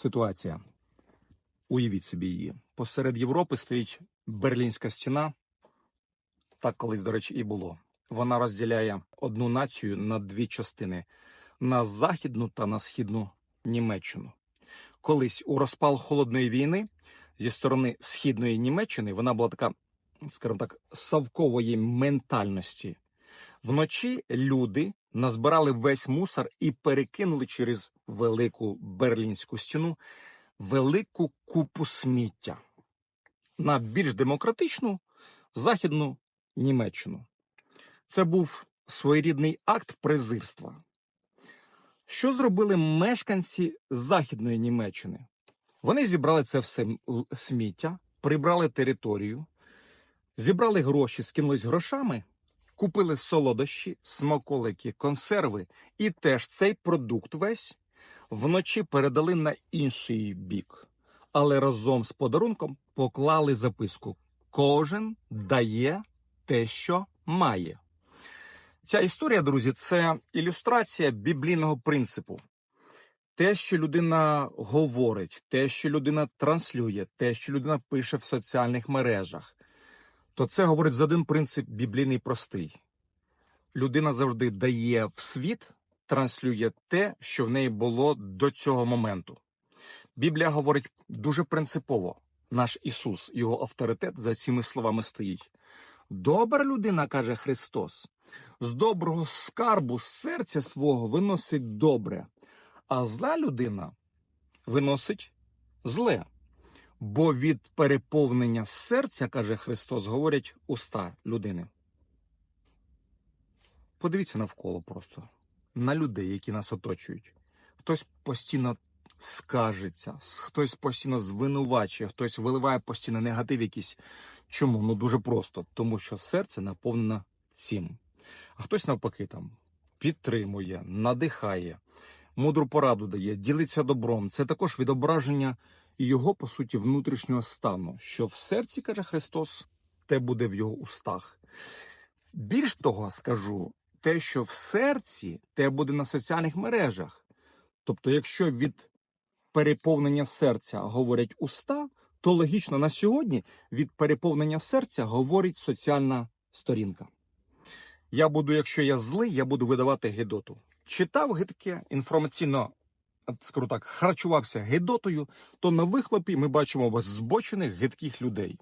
ситуація. Уявіть собі її. Посеред Європи стоїть Берлінська стіна. Так колись, до речі, і було. Вона розділяє одну націю на дві частини: на західну та на східну Німеччину. Колись у розпал холодної війни зі сторони східної Німеччини вона була така, скажімо так, совкової ментальності. Вночі люди назбирали весь мусор і перекинули через велику берлінську стіну велику купу сміття на більш демократичну західну Німеччину. Це був своєрідний акт презирства. Що зробили мешканці Західної Німеччини? Вони зібрали це все сміття, прибрали територію, зібрали гроші, скинулись грошами, купили солодощі, смаколики, консерви, і теж цей продукт весь вночі передали на інший бік. Але разом з подарунком поклали записку: кожен дає те, що має. Ця історія, друзі, це ілюстрація біблійного принципу. Те, що людина говорить, те, що людина транслює, те, що людина пише в соціальних мережах, то це говорить за один принцип біблійний простий. Людина завжди дає в світ, транслює те, що в неї було до цього моменту. Біблія говорить дуже принципово. Наш Ісус, його авторитет за цими словами стоїть. Добра людина, каже Христос, з доброго скарбу серця свого виносить добре, а зла людина виносить зле. Бо від переповнення серця, каже Христос, говорять уста людини. Подивіться навколо просто на людей, які нас оточують. Хтось постійно скажеться, хтось постійно звинувачує, хтось виливає постійно негатив якийсь. Чому? Ну дуже просто, тому що серце наповнено цим. А хтось навпаки там підтримує, надихає, мудру пораду дає, ділиться добром. Це також відображення його, по суті, внутрішнього стану, що в серці, каже Христос, те буде в його устах. Більш того, скажу, те, що в серці, те буде на соціальних мережах. Тобто, якщо від переповнення серця говорять уста, то логічно на сьогодні від переповнення серця говорить соціальна сторінка. Я буду, якщо я злий, я буду видавати гидоту. Читав гидке інформаційно, скажу так, харчувався гидотою, то на вихлопі ми бачимо збочених гидких людей.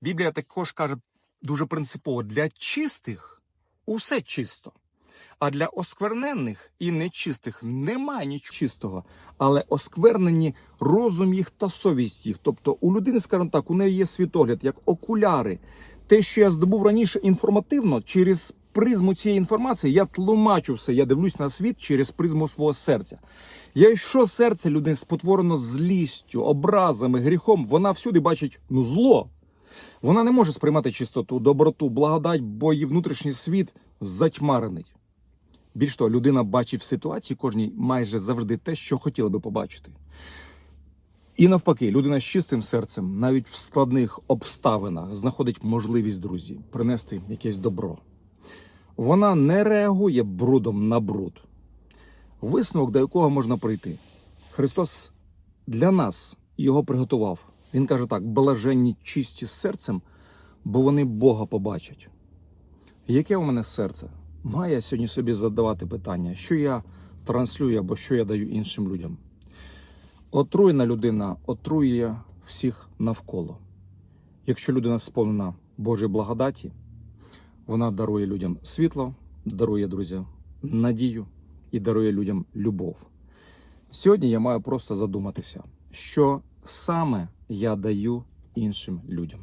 Біблія також каже дуже принципово: для чистих усе чисто. А для осквернених і нечистих немає нічого чистого, але осквернені розум їх та совість їх. Тобто у людини, скажімо так, у неї є світогляд, як окуляри. Те, що я здобув раніше інформативно, через призму цієї інформації я тлумачу все. Я дивлюсь на світ через призму свого серця. Якщо серце людини спотворено злістю, образами, гріхом, вона всюди бачить ну зло. Вона не може сприймати чистоту, доброту, благодать, бо її внутрішній світ затьмарений. Більш того, людина бачить в ситуації кожній майже завжди те, що хотіла би побачити. І навпаки, людина з чистим серцем, навіть в складних обставинах, знаходить можливість, друзі, принести якесь добро. Вона не реагує брудом на бруд. Висновок, до якого можна прийти. Христос для нас його приготував. Він каже так: блаженні чисті серцем, бо вони Бога побачать. Яке у мене серце? Має я сьогодні собі задавати питання, що я транслюю або що я даю іншим людям. Отруєна людина отруює всіх навколо. Якщо людина сповнена Божої благодаті, вона дарує людям світло, дарує друзі надію і дарує людям любов. Сьогодні я маю просто задуматися, що саме я даю іншим людям.